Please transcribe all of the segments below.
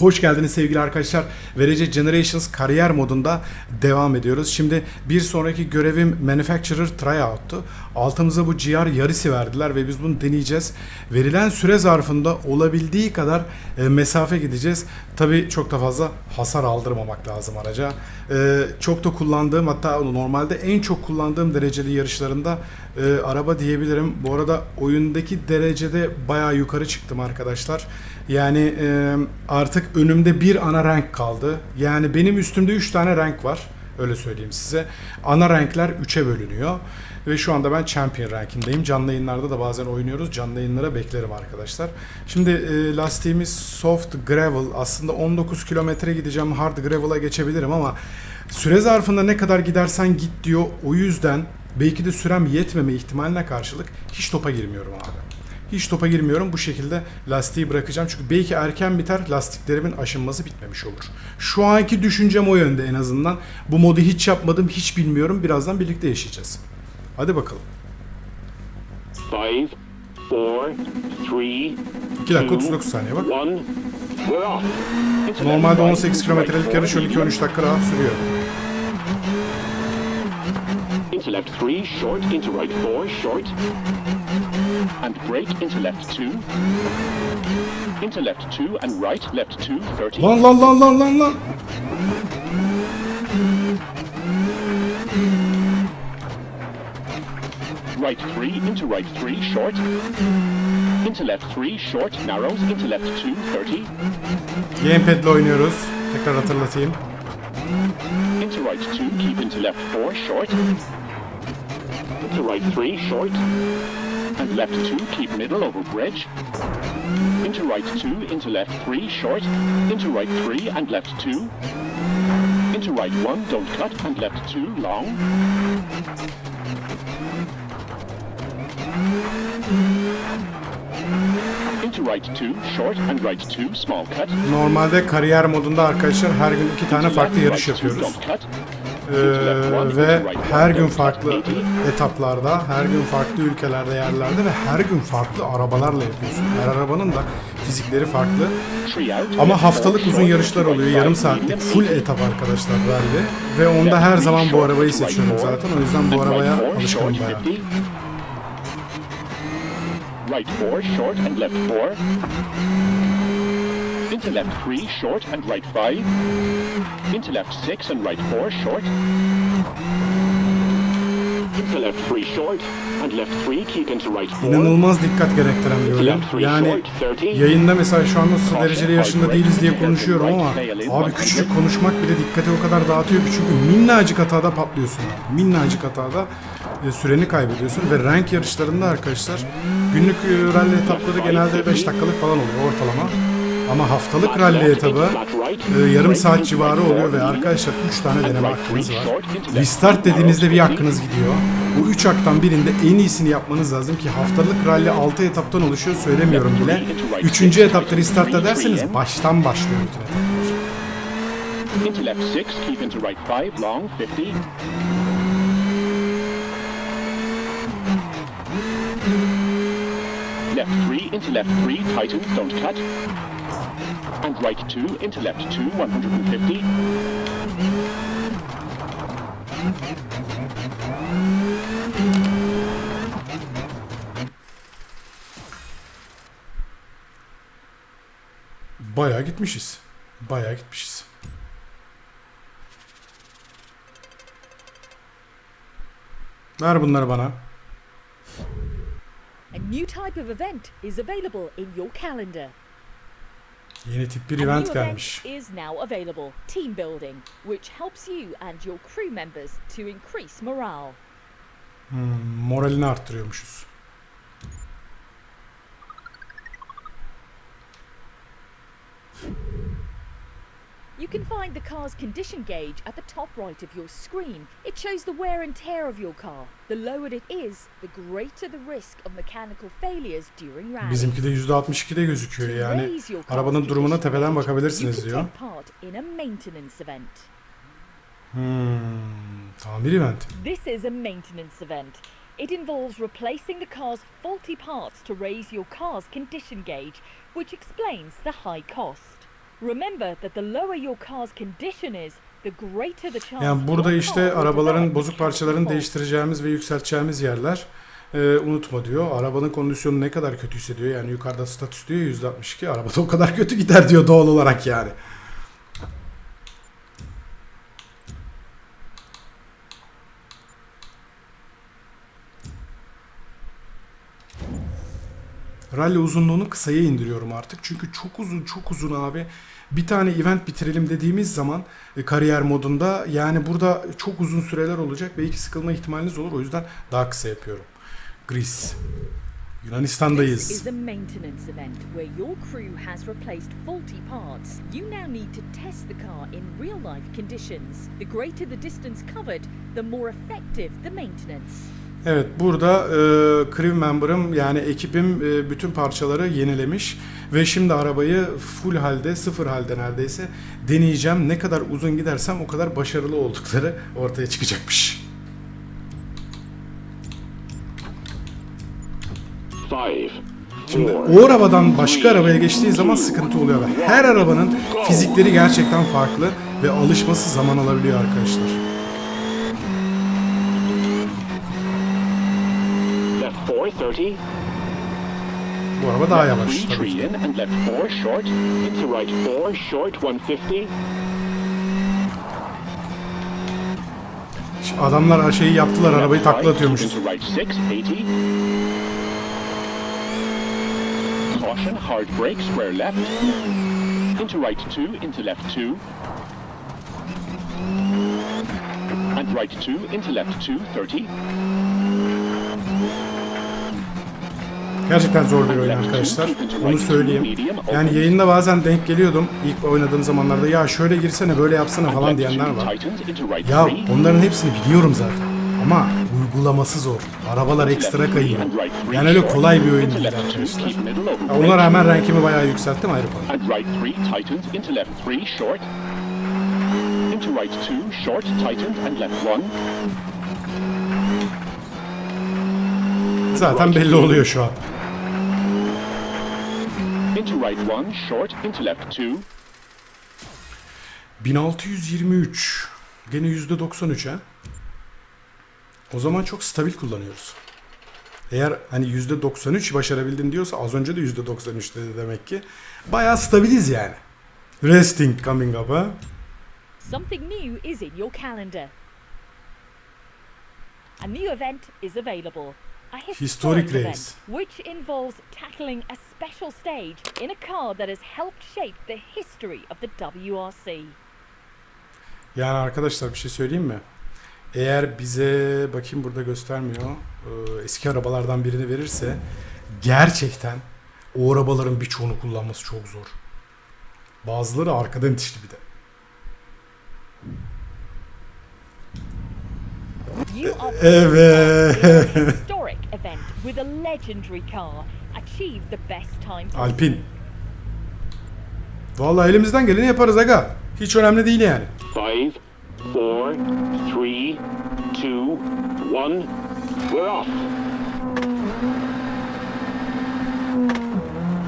Hoş geldiniz sevgili arkadaşlar. Verece Generations kariyer modunda devam ediyoruz. Şimdi bir sonraki görevim Manufacturer Tryout'tu. Altımıza bu GR yarısı verdiler ve biz bunu deneyeceğiz. Verilen süre zarfında olabildiği kadar e, mesafe gideceğiz. Tabii çok da fazla hasar aldırmamak lazım araca. E, çok da kullandığım hatta normalde en çok kullandığım dereceli yarışlarında e, araba diyebilirim. Bu arada oyundaki derecede bayağı yukarı çıktım arkadaşlar. Yani e, artık önümde bir ana renk kaldı. Yani benim üstümde 3 tane renk var. Öyle söyleyeyim size. Ana renkler 3'e bölünüyor. Ve şu anda ben Champion rankindeyim. Canlı yayınlarda da bazen oynuyoruz. Canlı yayınlara beklerim arkadaşlar. Şimdi e, lastiğimiz soft gravel. Aslında 19 kilometre gideceğim. Hard gravel'a geçebilirim ama süre zarfında ne kadar gidersen git diyor. O yüzden belki de sürem yetmeme ihtimaline karşılık hiç topa girmiyorum abi. Hiç topa girmiyorum. Bu şekilde lastiği bırakacağım. Çünkü belki erken biter lastiklerimin aşınması bitmemiş olur. Şu anki düşüncem o yönde en azından. Bu modu hiç yapmadım, hiç bilmiyorum. Birazdan birlikte yaşayacağız. Hadi bakalım. Five, four, three, 2 dakika two, 39 saniye bak. Normalde left 18 five, kilometrelik yarış four, 12-13 dakika rahat sürüyor. Into left three, short. Into right four, short. And brake into left two. Into left two and right, left two, 30. Long, long, long, long, long, lan. Right three, into right three, short. Into left three, short, narrows. Into left two, 30. Gamepad'le oynuyoruz. Tekrar hatırlatayım. Into right two, keep into left four, short. Into right three, short. Left two, keep middle over bridge. Into right two, into left three, short. Into right three and left two. Into right one, don't cut, and left two, long. Into right two, short, and right two, small cut. Normalde kariyer modunda arkadaşlar her gün iki tane farklı yarış yapıyoruz. Ee, ve her gün farklı etaplarda, her gün farklı ülkelerde, yerlerde ve her gün farklı arabalarla yapıyorsun. Her arabanın da fizikleri farklı. Ama haftalık uzun yarışlar oluyor. Yarım saatlik full etap arkadaşlar rally. Ve onda her zaman bu arabayı seçiyorum zaten. O yüzden bu arabaya alışkınım bayağı. Right four, short and left four. Into left three, short and right five. Into left six and right four, short. Into left three, short and left three, keep into right four. İnanılmaz dikkat gerektiren bir oyun. Yani yayında mesela şu anda su dereceli yarışında değiliz diye konuşuyorum ama abi küçücük konuşmak bile dikkati o kadar dağıtıyor ki çünkü minnacık hatada patlıyorsun. Minnacık hatada e, süreni kaybediyorsun ve renk yarışlarında arkadaşlar günlük e, rally etapları genelde 5 dakikalık falan oluyor ortalama. Ama haftalık rally etabı e, yarım saat civarı oluyor ve arkadaşlar 3 tane deneme hakkınız var. Restart dediğinizde bir hakkınız gidiyor. Bu 3 haktan birinde en iyisini yapmanız lazım ki haftalık rally 6 etaptan oluşuyor söylemiyorum bile. 3. etapta restart ederseniz baştan başlıyor bütün etaplar. Left six, keep into right five, long, 50. Left three, into left three, tighten, don't cut. And right two, into left two, 150. Bayağı gitmişiz. Bayağı gitmişiz. Ver bunları bana. A new type of event is available in your calendar. Yeni tip bir A event gelmiş. event is now available, team building, which helps you and your crew members to increase morale. Hmm, moralini arttırıyormuşuz. You can find the car's condition gauge at the top right of your screen. It shows the wear and tear of your car. The lower it is, the greater the risk of mechanical failures during rally. Bizimki de %62'de gözüküyor yani. raise your car's Arabanın durumuna tepeden bakabilirsiniz diyor. take part in a maintenance event. Hmm, tamir event. This is a maintenance event. It involves replacing the car's faulty parts to raise your car's condition gauge, which explains the high cost. Remember that the lower your car's condition is, the greater the chance Yani burada işte arabaların bozuk parçalarını değiştireceğimiz ve yükselteceğimiz yerler. Ee, unutma diyor. Arabanın kondisyonu ne kadar kötüyse diyor. Yani yukarıda statüs diyor %62. Arabada o kadar kötü gider diyor doğal olarak yani. Rally uzunluğunu kısaya indiriyorum artık. Çünkü çok uzun çok uzun abi. Bir tane event bitirelim dediğimiz zaman e, kariyer modunda yani burada çok uzun süreler olacak. Belki sıkılma ihtimaliniz olur. O yüzden daha kısa yapıyorum. Greece. This Yunanistan'dayız. is a maintenance event where your crew has replaced faulty parts. You now need to test the car in real life conditions. The greater the distance covered, the more effective the maintenance. Evet burada e, crew member'ım yani ekibim e, bütün parçaları yenilemiş ve şimdi arabayı full halde sıfır halde neredeyse deneyeceğim. Ne kadar uzun gidersem o kadar başarılı oldukları ortaya çıkacakmış. Şimdi o arabadan başka arabaya geçtiği zaman sıkıntı oluyor. ve Her arabanın fizikleri gerçekten farklı ve alışması zaman alabiliyor arkadaşlar. Left four, 30. Bu araba daha yavaş three, tabii ki. in and left four short. Into right four short, 150. Şimdi Adamlar şeyi yaptılar arabayı takla atıyormuşuz. Into right six, 80. Caution, hard brake, square left. Into right two, into left two. And right two, into left two, 30. Gerçekten zor bir oyun arkadaşlar. Onu söyleyeyim. Yani yayında bazen denk geliyordum ilk oynadığım zamanlarda ya şöyle girsene böyle yapsana falan diyenler var. Ya onların hepsini biliyorum zaten. Ama uygulaması zor. Arabalar ekstra kayıyor. Yani öyle kolay bir oyun değil arkadaşlar. Ya ona rağmen rankimi bayağı yükselttim ayrı into right two short and left one. Zaten belli oluyor şu an. Into right one short into left two. 1623. Gene %93 ha. O zaman çok stabil kullanıyoruz. Eğer hani %93 başarabildin diyorsa az önce de %93 dedi demek ki. Bayağı stabiliz yani. Resting coming up ha. Something new is in your calendar. A new event is available. Historic, race. which involves tackling a special stage in a car that has helped shape the history of the WRC. Yani arkadaşlar bir şey söyleyeyim mi? Eğer bize bakayım burada göstermiyor. e, Eski arabalardan birini verirse gerçekten o arabaların birçoğunu kullanması çok zor. Bazıları arkadan itişli bir de. Evet. Event with a legendary car. Achieve the best time. Alpin. Vallahi elimizden geleni yaparız aga. Hiç önemli değil yani. Five, four, three, two, one. We're off.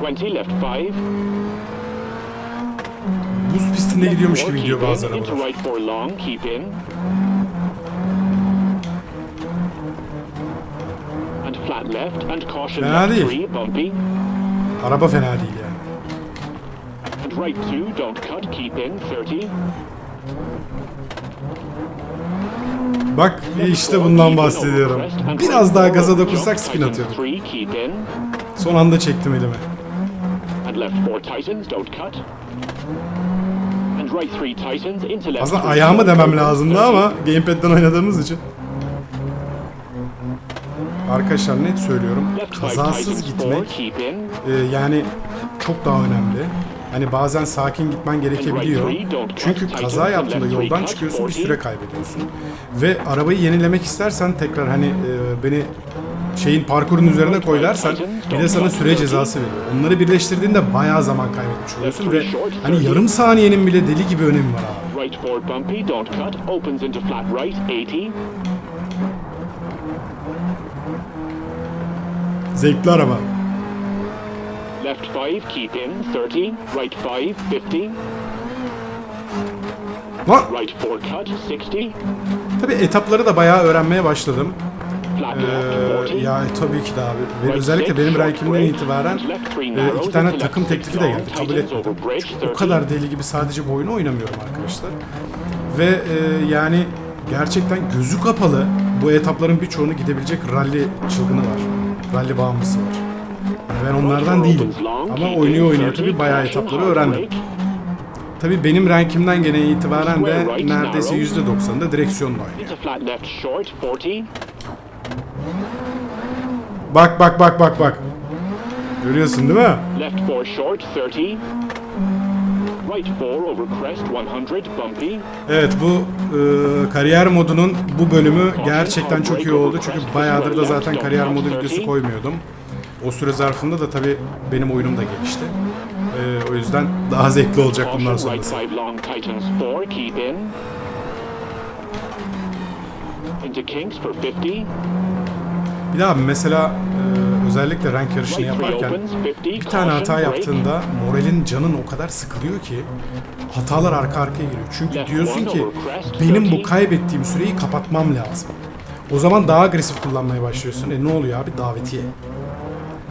Twenty left five. Buz pistinde gidiyormuş gibi gidiyor bazı arabalar. Flat left and caution Fena left değil. bumpy. Araba fena değil yani. And right two, don't cut, keep in, 30. Bak işte bundan bahsediyorum. Biraz daha gaza dokunsak spin in. Son anda çektim elimi. Aslında ayağımı demem lazımdı 30. ama gamepad'den oynadığımız için. Arkadaşlar net söylüyorum. Kazasız gitmek e, yani çok daha önemli. Hani bazen sakin gitmen gerekebiliyor. Çünkü kaza yaptığında yoldan çıkıyorsun bir süre kaybediyorsun. Ve arabayı yenilemek istersen tekrar hani e, beni şeyin parkurun üzerine koy dersen bir de sana süre cezası veriyor. Onları birleştirdiğinde bayağı zaman kaybetmiş oluyorsun ve hani yarım saniyenin bile deli gibi önemi var abi. Zevkli araba. Left 5, keep in 30. Right 5, 50. Lan Right 4, cut 60. tabii etapları da bayağı öğrenmeye başladım. Flat left 40. Ee, ya tabii ki de abi. Ve özellikle benim rankimden itibaren e, iki tane takım teklifi de geldi. Kabul etmedim. Çünkü o kadar deli gibi sadece bu oyunu oynamıyorum arkadaşlar. Ve e, yani gerçekten gözü kapalı bu etapların birçoğunu gidebilecek rally çılgını var. Rally bağımlısı var. Ben onlardan değilim. Ama oynuyor oynuyor tabii bayağı etapları öğrendim. Tabii benim rankimden gene itibaren de neredeyse %90'da direksiyonla oynuyor. Into flat left short 40. Bak bak bak bak bak. Görüyorsun değil mi? Evet bu e, kariyer modunun bu bölümü gerçekten çok iyi oldu. Çünkü bayağıdır da zaten kariyer modu videosu koymuyordum. O süre zarfında da tabii benim oyunum da gelişti. E, o yüzden daha zevkli olacak bundan sonrası. 5 long tightens 4. Keep in. Into kinks for 50. Bir daha mesela e, özellikle rank yarışını Right 3 yaparken opens 50. bir tane hata yaptığında moralin canın o kadar sıkılıyor ki hatalar arka arkaya geliyor. Çünkü diyorsun ki benim bu kaybettiğim süreyi kapatmam lazım. O zaman daha agresif kullanmaya başlıyorsun. E ne oluyor abi? Davetiye.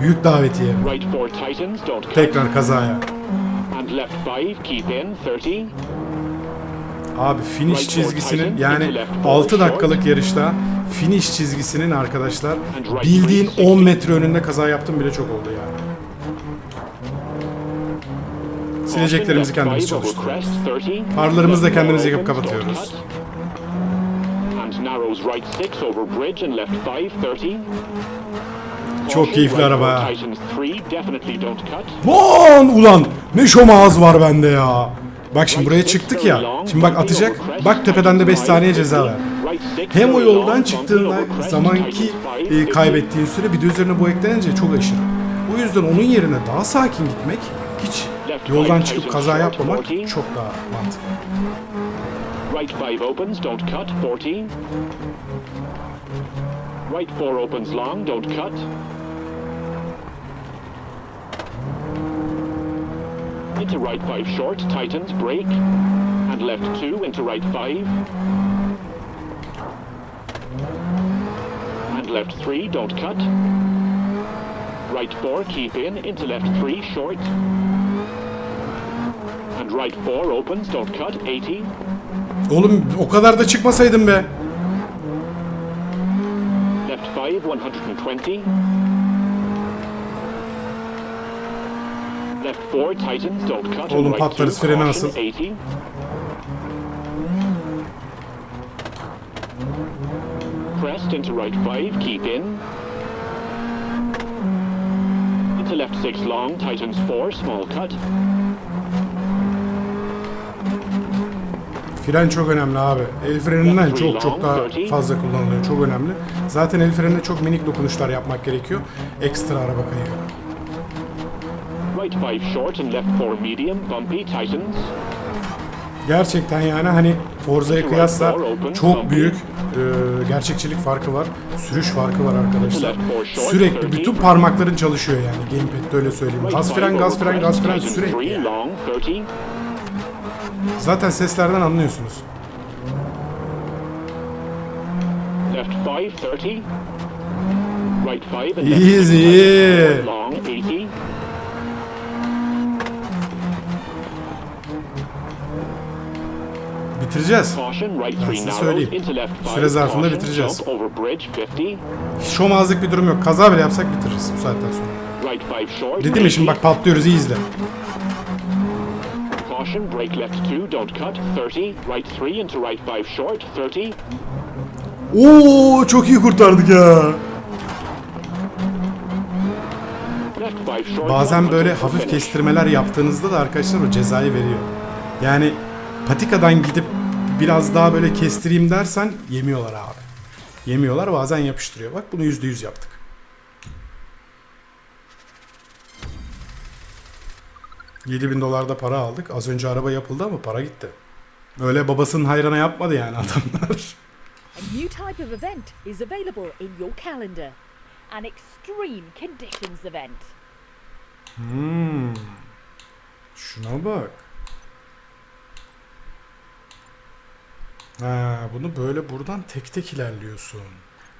Büyük davetiye. Right 4 tightens don't cut. Tekrar kazaya. And left 5 keep in 30. Abi finish çizgisinin yani 6 dakikalık yarışta finish çizgisinin arkadaşlar bildiğin 10 metre önünde kaza yaptım bile çok oldu yani. Sileceklerimizi kendimiz çalıştırıyoruz. Farlarımızı da kendimiz yakıp kapatıyoruz. And narrows right 6 over bridge and left 5 30. Çok keyifli araba ha. Titans 3 definitely don't cut. Lan ulan ne şom ağız var bende ya. Bak şimdi buraya çıktık ya. Şimdi bak atacak. Bak tepeden de 5 saniye ceza ver. Hem o yoldan çıktığında zamanki e, kaybettiğin süre bir de üzerine bu eklenince çok aşırı. O yüzden onun yerine daha sakin gitmek, hiç yoldan çıkıp kaza yapmamak çok daha mantıklı. Right 5 opens, don't cut, 40. Right 4 opens long, don't cut. Into right 5 short, tightens, brake. And left 2 into right 5. left 3, don't cut. Right 4, keep in, into left 3 short. And right 4 opens, don't cut, 80. Oğlum o kadar da çıkmasaydım be. Left 5, 120. Left 4, tightens, don't cut. Oğlum right patlarız, caution, nasıl? 80. Crest into right 5, keep in. Into left 6 long, tightens 4, small cut. Fren çok önemli abi. El freninden çok çok daha fazla kullanılıyor. Çok önemli. Zaten el freninde çok minik dokunuşlar yapmak gerekiyor. Ekstra araba kayıyor. Right 5 short and left 4 medium, bumpy, tightens. Gerçekten yani hani Forza'ya kıyasla çok büyük e, gerçekçilik farkı var. Sürüş farkı var arkadaşlar. Sürekli bütün parmakların çalışıyor yani gamepad'de öyle söyleyeyim. Gaz fren, gaz fren, gaz fren sürekli. yani. long, 30. Zaten seslerden anlıyorsunuz. Left 5, 30. Right 5 and Easy. Bitireceğiz. Ben 3 size söyleyeyim. into left 5. Süre zarfında bitireceğiz. 50. Şomazlık bir durum yok. Kaza bile yapsak bitiririz bu saatten sonra. Right 5 short. Dedim ya şimdi bak patlıyoruz iyi izle. Caution, brake left 2, don't cut, 30. Right 3 into right 5 short, 30. Oo çok iyi kurtardık ya. Left 5 short. Bazen böyle hafif kestirmeler yaptığınızda da arkadaşlar o cezayı veriyor. Yani patikadan gidip biraz daha böyle kestireyim dersen yemiyorlar abi. Yemiyorlar bazen yapıştırıyor. Bak bunu yüzde yüz yaptık. Yedi bin dolarda para aldık. Az önce araba yapıldı ama para gitti. Öyle babasının hayrına yapmadı yani adamlar. A new type of event is available in your calendar an extreme conditions event. Hmm. Şuna bak. Ha, bunu böyle buradan tek tek ilerliyorsun.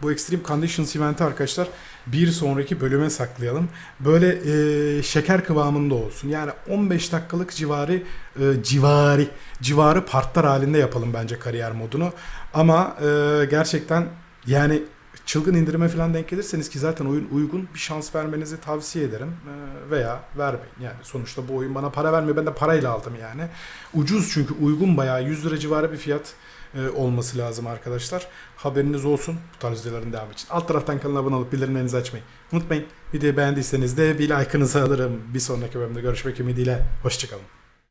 Bu Extreme Conditions eventi arkadaşlar bir sonraki bölüme saklayalım. Böyle e, şeker kıvamında olsun. Yani 15 dakikalık civarı e, civari civarı partlar halinde yapalım bence kariyer modunu. Ama e, gerçekten yani çılgın indirime falan denk gelirseniz ki zaten oyun uygun bir şans vermenizi tavsiye ederim E, veya vermeyin. Yani sonuçta bu oyun bana para vermiyor. Ben de parayla aldım yani. Ucuz çünkü uygun bayağı 100 lira civarı bir fiyat e, olması lazım arkadaşlar. Haberiniz olsun bu tarz videoların devamı için. Alt taraftan kanala abone olup bildirimlerinizi açmayı unutmayın. Videoyu beğendiyseniz de bir like'ınızı alırım. Bir sonraki bölümde görüşmek ümidiyle. Hoşçakalın.